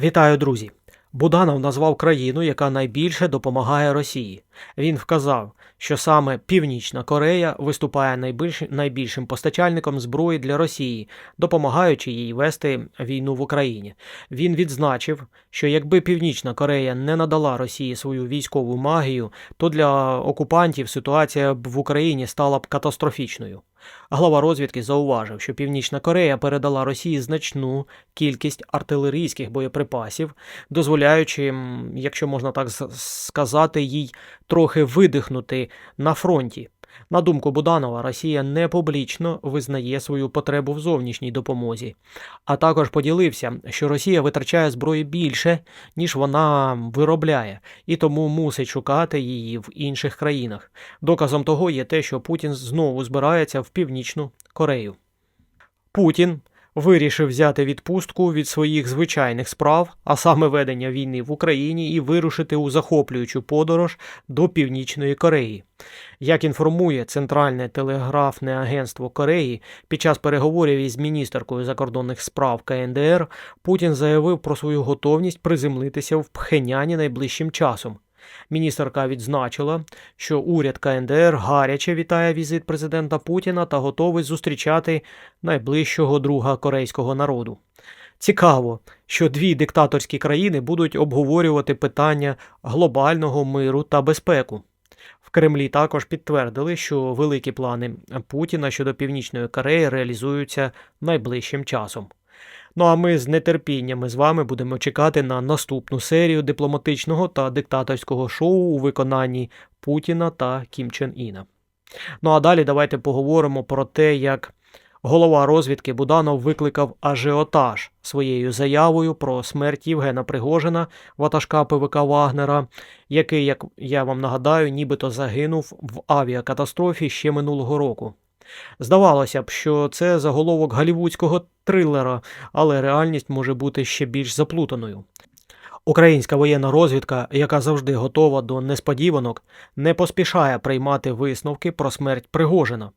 Вітаю, друзі! Буданов назвав країну, яка найбільше допомагає Росії. Він вказав, що саме Північна Корея виступає найбільш, найбільшим постачальником зброї для Росії, допомагаючи їй вести війну в Україні. Він відзначив, що якби Північна Корея не надала Росії свою військову магію, то для окупантів ситуація б в Україні стала б катастрофічною. Глава розвідки зауважив, що Північна Корея передала Росії значну кількість артилерійських боєприпасів, дозволяючи, якщо можна так сказати, їй трохи видихнути на фронті. На думку Буданова, Росія не публічно визнає свою потребу в зовнішній допомозі, а також поділився, що Росія витрачає зброї більше, ніж вона виробляє, і тому мусить шукати її в інших країнах. Доказом того є те, що Путін знову збирається в Північну Корею. Путін вирішив взяти відпустку від своїх звичайних справ, а саме ведення війни в Україні, і вирушити у захоплюючу подорож до Північної Кореї. Як інформує Центральне телеграфне агентство Кореї, під час переговорів із міністеркою закордонних справ КНДР Путін заявив про свою готовність приземлитися в Пхеняні найближчим часом. Міністерка відзначила, що уряд КНДР гаряче вітає візит президента Путіна та готовий зустрічати найближчого друга корейського народу. Цікаво, що дві диктаторські країни будуть обговорювати питання глобального миру та безпеку. В Кремлі також підтвердили, що великі плани Путіна щодо Північної Кореї реалізуються найближчим часом. Ну а ми з нетерпінням з вами будемо чекати на наступну серію дипломатичного та диктаторського шоу у виконанні Путіна та Кім Чен Іна. Ну а далі давайте поговоримо про те, як голова розвідки Буданов викликав ажіотаж своєю заявою про смерть Євгена Пригожина, ватажка ПВК Вагнера, який, як я вам нагадаю, нібито загинув в авіакатастрофі ще минулого року. Здавалося б, що це заголовок голівудського трилера, але реальність може бути ще більш заплутаною. Українська воєнна розвідка, яка завжди готова до несподіванок, не поспішає приймати висновки про смерть Пригожина.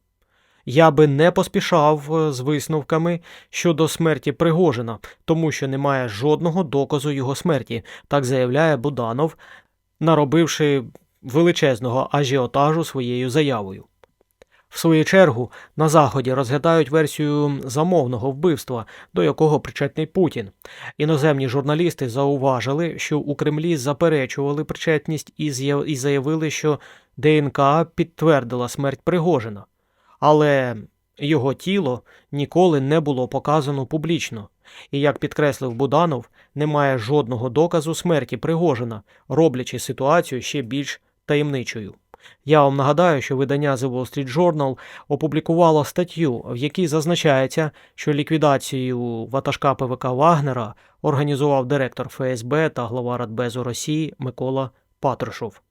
Я би не поспішав е, з висновками щодо смерті Пригожина, тому що немає жодного доказу його смерті, так заявляє Буданов, наробивши величезного ажіотажу своєю заявою. В свою чергу на Заході розглядають версію замовного вбивства, до якого причетний Путін. Іноземні журналісти зауважили, що у Кремлі заперечували причетність і заявили, що ДНК підтвердила смерть Пригожина. Але його тіло ніколи не було показано публічно. І як підкреслив Буданов, немає жодного доказу смерті Пригожина, роблячи ситуацію ще більш таємничою. Я вам нагадаю, що видання The Wall Street Journal опублікувало статтю, в якій зазначається, що ліквідацію ватажка ПВК Вагнера організував директор ФСБ та глава Радбезу Росії Микола Патрушов.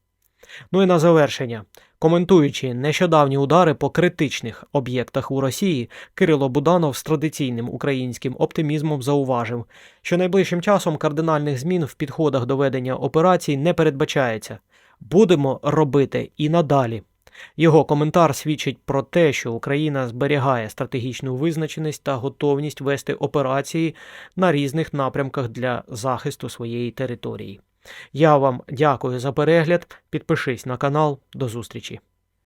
Ну і на завершення. Коментуючи нещодавні удари по критичних об'єктах у Росії, Кирило Буданов з традиційним українським оптимізмом зауважив, що найближчим часом кардинальних змін в підходах до ведення операцій не передбачається. Будемо робити і надалі. Його коментар свідчить про те, що Україна зберігає стратегічну визначеність та готовність вести операції на різних напрямках для захисту своєї території. Я вам дякую за перегляд. Підпишись на канал. До зустрічі.